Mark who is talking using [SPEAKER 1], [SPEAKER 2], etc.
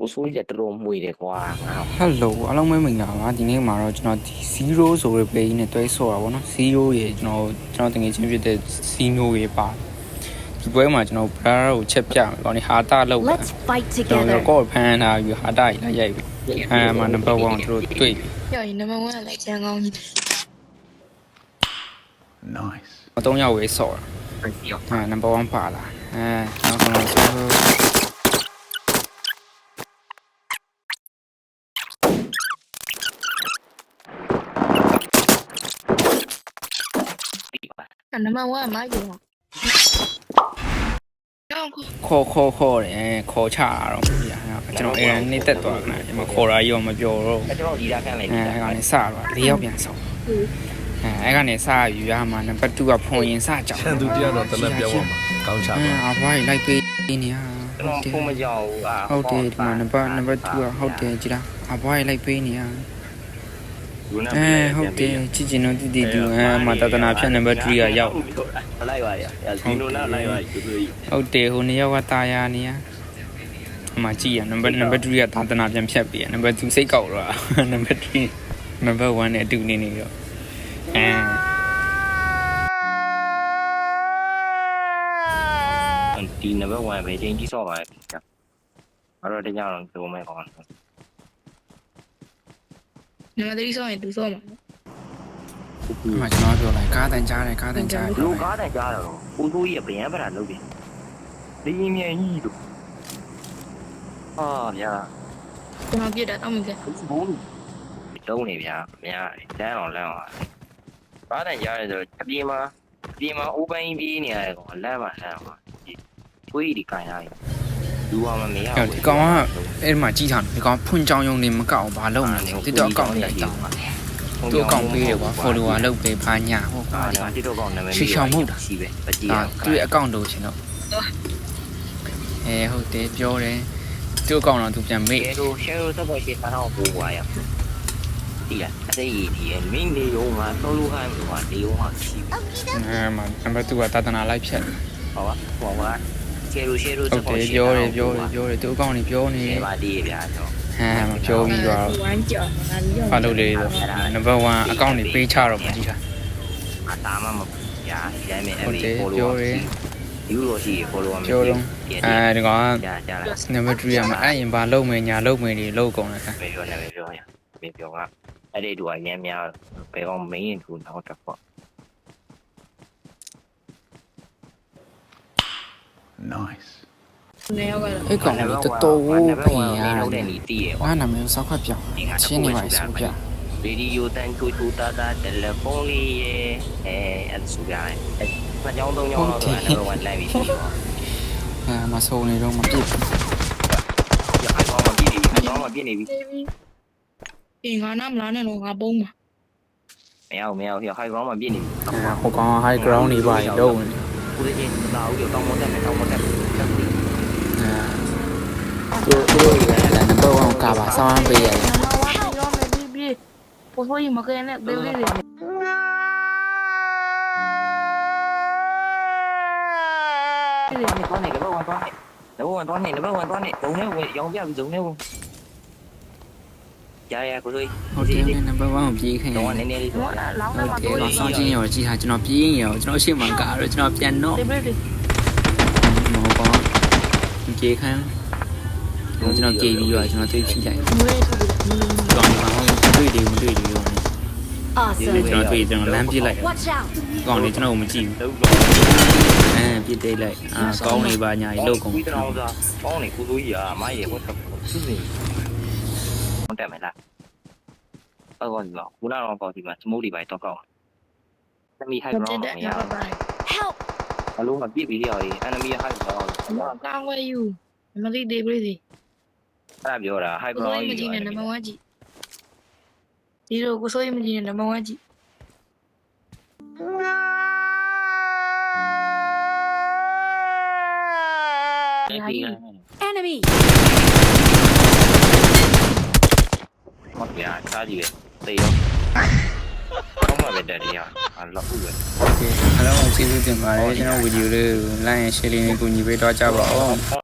[SPEAKER 1] ကိုစိုးကြီးကတော်တော်မှွေတယ်ကွာငါ
[SPEAKER 2] ဟယ်လိုအားလုံးပဲမင်္ဂလာပါဒီနေ့မှာတော့ကျွန်တော်ဒီ0ဆိုတဲ့ play နဲ့တွဲဆော့တာပေါ့နော်0ရေကျွန်တော်ကျွန်တော်တကယ်ချင်းဖြစ်တဲ့0ရေပါဒီပွဲမှာကျွန်တော် brother ကိုချက်ပြမယ်ကောင်းနေဟာတာလောက်တာ
[SPEAKER 3] Let's fight
[SPEAKER 2] ကျွန်တော်
[SPEAKER 3] together.
[SPEAKER 2] ကော့ဖန်တာပြီးဟာတာကြီးလိုက်ရိုက်ပြီအဲမှာ number 1သူတို့တွေ့ပြီ
[SPEAKER 4] ပြောရင်နံပါတ်1ကလည်းကျန်ကောင်းကြီး
[SPEAKER 5] Nice.
[SPEAKER 2] အသုံးယောက်ဝေးဆော့တာ
[SPEAKER 1] ပြော
[SPEAKER 2] အဲ number 1ပါလာအဲနောက်ဆုံးတော့
[SPEAKER 1] ပြီးပါ
[SPEAKER 4] နံပါတ် 1ကမယူအောင်တော့ကို
[SPEAKER 2] ခေါ်ခေါ်ခေါ်တယ်အဲခေါ်ချတာတော့မပြကျွန်တော်အဲနေတက်သွားတယ်ဒီမှာခေါ်တာရောမပြောတော့
[SPEAKER 1] အဲ့ကျွန်တော်ဒီလာခန့်လိုက်
[SPEAKER 2] အဲ
[SPEAKER 1] ပြီ
[SPEAKER 2] အဲ့ကနေစတော့၄ယောက်ပြန်ဆောင်အဲအဲ့ကနေစယူရမှာနံပါတ်2ကဖွန်ရင်စကြောက်
[SPEAKER 5] ချန်သူတရားတော့တနက်ပြောင်းပါမှာကောင်းချ
[SPEAKER 2] အဲ
[SPEAKER 5] ပါ
[SPEAKER 2] အဘွားကြီးလိုက်ပေးနေဟာ
[SPEAKER 1] ကျွန်တော်ဖုန်းမကြောက်ဘူးအာ
[SPEAKER 2] ဟုတ်တယ်ဒီမှာနံပါတ်နံပါတ်2ကဟုတ်တယ်ကြည်လားအဘွားကြီးလိုက်ပေးနေဟာ အဲဟုတ်တယ်ချစ်ချင်တော့တည်တည်တူအဲမတတနာဖြတ်နံပါတ်3ကရောက်
[SPEAKER 1] လိုက်ပါရဒီလိုနဲ့လိုက်ပါဒီလိုကြီး
[SPEAKER 2] ဟုတ်တယ်ဟိုနှစ်ယောက်ကตายာနေဟာအမကြည့်ရနံပါတ်နံပါတ်2ကသာသနာပြန်ဖြတ်ပေးရနံပါတ်2စိတ်ကောက်တော့နံပါတ်3နံပါတ်1နဲ့အတူနေနေတော့အဲ
[SPEAKER 1] ဒီနံပါတ်1ပဲချိန်ကြီးဆော့ပါလေအဲ့တော့တကြောင်တော့မယ်ကော င်း
[SPEAKER 4] နံပါတ်3ဆောင်းရင်သူဆောင်းမှာ
[SPEAKER 2] အမကျွန်တော်ပြောလိုက်ကားတန်ကြားတယ်ကားတန်ကြားတယ်
[SPEAKER 1] လူကားတိုင်ကြားတော့ကိုစိုးကြီးကဗျံပရာလုပ်ပြီဒီမြန်ကြီးတို့အာဗျာ
[SPEAKER 4] ကျွန်တော်ပြစ်တာတော့မပြတ်
[SPEAKER 1] ဘုံတုံးနေဗျာများလမ်းအောင်လမ်းအောင်ကားတိုင်ကြားတယ်ဆိုအပြေးမှာအပြေးမှာ open ပြေးနေရတယ်ကောလမ်းမှာလမ်းအောင်ကိုကြီးဒီကန်ရည်လူကမမေးရ
[SPEAKER 2] ဟုတ်ဒီကောင်က အဲ့မှာကြီးထားတယ်ဒီကောင်ဖွင့်ကြောင်ယုံနေမကောက်ဘာလုပ်မလဲတိတော့အကောင့်လိုက်တာသူအကောင့်ပေးတယ်ကွာ follower လုပ်ပေးဘာညာဟုတ်ကွာ
[SPEAKER 1] အာဒီတော့ကောင်းနာမည်
[SPEAKER 2] ရှေ့ရှောင်မှုတာ
[SPEAKER 1] ရှိပဲပကြီး
[SPEAKER 2] ဒါသူ့ရဲ့အကောင့်လို့ရှင်တော့အဲဟုတ်တယ်ပြောတယ်သူ့အကောင့်တော့သူပြန်မေ့
[SPEAKER 1] ရှယ်လိုရှယ်လိုစပေါ်ရှေ့သားတော့ပို့သွားရဒီလားအစိရည်ဒီမင်းနေရောမှာတော်လူဟိုင်းမှာဒီရောမှာရှိပြီ
[SPEAKER 2] အဲမှာနံပါတ်2ကတာတနာလိုက်ဖြတ်
[SPEAKER 1] ဟောပါဟောပါ ရှယ်လိုရှယ်လို
[SPEAKER 2] ဟု
[SPEAKER 1] စ
[SPEAKER 2] တ်
[SPEAKER 1] ပေါ်
[SPEAKER 2] တယ်
[SPEAKER 1] ရှေ့
[SPEAKER 2] ပြောတယ်ပြောတယ်ပြောတယ်သူ့အကောင့်နေပြောနေ
[SPEAKER 1] ရှယ်ပါဒီဗျာတော့
[SPEAKER 2] ဟမ်မပြောပြီးတော့
[SPEAKER 4] ဝမ်းကြော်ငါလေးရော
[SPEAKER 2] ဘာလုပ်လဲဆိုနံပါတ်1အကောင့်နေပေးချတော့မကြည့်တာ
[SPEAKER 1] အတားမှမဗျာဒီတိုင်းပဲ
[SPEAKER 2] ဟုတ်တယ်
[SPEAKER 1] ဖော်
[SPEAKER 2] ပြော
[SPEAKER 1] လို့
[SPEAKER 2] တယ်
[SPEAKER 1] ယူလိုရှိဖော်လို့မ
[SPEAKER 2] ပြောတော့အဲဒီကောင်က
[SPEAKER 1] ကြာကြာလိုက်
[SPEAKER 2] နံပါတ်3ကမအဲ့ရင်ဘာလုပ်မယ်ညာလုပ်မယ်တွေလုပ်ကုန်တယ်ခါ
[SPEAKER 1] ပဲပြောနေပဲပြောရပဲပြောကအဲ့ဒီတူအရင်များဘယ်ကောင်မင်းထူတော့တော့ပေါ့
[SPEAKER 5] Nice.
[SPEAKER 4] နေရောကတော့
[SPEAKER 2] အဲ့ကောင်ကတော်တော်ဝဖင်ရ
[SPEAKER 1] လို့
[SPEAKER 2] တ
[SPEAKER 1] တဲ့
[SPEAKER 2] ယ်
[SPEAKER 1] နီးတည်ရ
[SPEAKER 2] ငါနာမည်စောက်ခွက်ပြောင်းချင်းနေပါဆိုပြ
[SPEAKER 1] ရေဒီယိုတန်ချူချူတာတာတယ်လီဖုန်းလေးရဲ့အဲအဲ့ဆိုပြရဲအဲကြောင်းသုံးကြောင်းတော့လည်းတော့လိုက်ပြီးပြီပေါ့
[SPEAKER 2] အဲမဆိုးနေတော့မပြစ်ဘူး။
[SPEAKER 1] အဲ့ကောင်မပြည့်နေပြီ။အဲ့ကောင်မပြည့်နေပြီ
[SPEAKER 4] တေးပြီးအေးငါနားမလားနဲ့တော့ငါပုံးမှာ။
[SPEAKER 1] မရဘူးမရဘူး။ဟိုကောင်မပြည့်နေပြီ
[SPEAKER 2] အဲဟိုကောင် high ground နေပါရင်တော့ဝင်။
[SPEAKER 1] ကိုလေးချင်းလာဦးရောတောင်းမတက်မယ်တောင်းမတက်မယ်။တက်ပြီ
[SPEAKER 2] အဲသူတို့ရလ ည်း number 1ကပါဆောင်းပေးရတယ်
[SPEAKER 4] နံပါတ်1ရောမယ်ပြီးပြီးပို့ဆိုရင်မကဲနဲ့ဘေးလေးတွေ။
[SPEAKER 1] ဒီနေ့တော့နေတော့ဝန်တော့နေ။တော့ဝန်တော့နေတော့ဝန်တော့နေ။ဒုံနဲ့ဝင်ရောင်းပြပြီဒုံနဲ့ဝင်။ ကြာရကိုလေး
[SPEAKER 2] ဟုတ်တယ် number 1ကိုပြေးခင်
[SPEAKER 1] တော့
[SPEAKER 2] ဟုတ်
[SPEAKER 1] နည်းနည်းလေးတော့လာ
[SPEAKER 4] လောင်း
[SPEAKER 2] တ
[SPEAKER 4] နေမှာ
[SPEAKER 2] ယ်
[SPEAKER 4] တော့
[SPEAKER 2] ကောင်ဆောင်းချင်းရောကြည့်ဟာကျွန်တော်ပြေးရင်ရောကျွန်တော်ရှေ့မှာကတော့ကျွန်တော်ပြန်တော့
[SPEAKER 4] တေးပြီး
[SPEAKER 2] မဟုတ်ပါဘူးပြေးခံကျွန်တော်ပြေးပြီးတော့ကျွန်တော်သိချိလိုက်
[SPEAKER 4] မွေးဆိုပြီးမွေး
[SPEAKER 2] ကောင်ဒီကောင်တွေ့တယ်မတွေ့တယ်ရော
[SPEAKER 3] Awesome.
[SPEAKER 2] ကျွန်တော်တွေ့ကျွန်တော်လမ်းပြစ်လိုက်
[SPEAKER 3] Watch out.
[SPEAKER 2] ကောင်လေးကျွန်တော်မကြည့်ဘူး
[SPEAKER 1] လုံးလုံး
[SPEAKER 2] အဲပြစ်သေးလိုက်အာကောင်းနေပါညာကြီးလောက်ကုန်
[SPEAKER 1] ပြီးတော့သာကောင်းနေကိုလေးကြီးอ่ะမိုင်းရေဟုတ်တယ်သူနေဟု တ်တယ်မလားဟုတ်ပါတော့ခုနကတော့ပေါ့ဒီမှာစမိုးတွေပဲတော့ကောင်းသမီး high
[SPEAKER 4] တက်
[SPEAKER 1] ground
[SPEAKER 4] တက်
[SPEAKER 1] မ
[SPEAKER 4] ရ
[SPEAKER 1] ရ
[SPEAKER 4] ပါပါ
[SPEAKER 3] Help.
[SPEAKER 1] အလုံးမပြစ်ပြီးရော enemy high ground
[SPEAKER 4] ဘာကောင်းဝဲယူမသိတေးပြီးစီ
[SPEAKER 1] အဲ့ဒါပြောတာ high
[SPEAKER 4] ကို
[SPEAKER 1] ground
[SPEAKER 4] စိုးမကြည့်နဲ့နံပါတ်1ကြည့်ဒီလိုကိုစိုးမကြည့်နဲ့နံပါတ်1ကြည့်
[SPEAKER 1] ပြီး
[SPEAKER 3] Enemy.
[SPEAKER 1] ဟုတ်ပြာစားကြည့်ပဲသေရောကောင်းမှပဲတက်တယ်ရအလောက်ဘူးပဲ
[SPEAKER 2] โอเคအားလုံးကျေးဇူးတင်ပါတယ်ကျွန်တော်ဗီဒီယိုလေးကို like and share လေးနဲ့ကူညီပေးတော့ကြပါဦး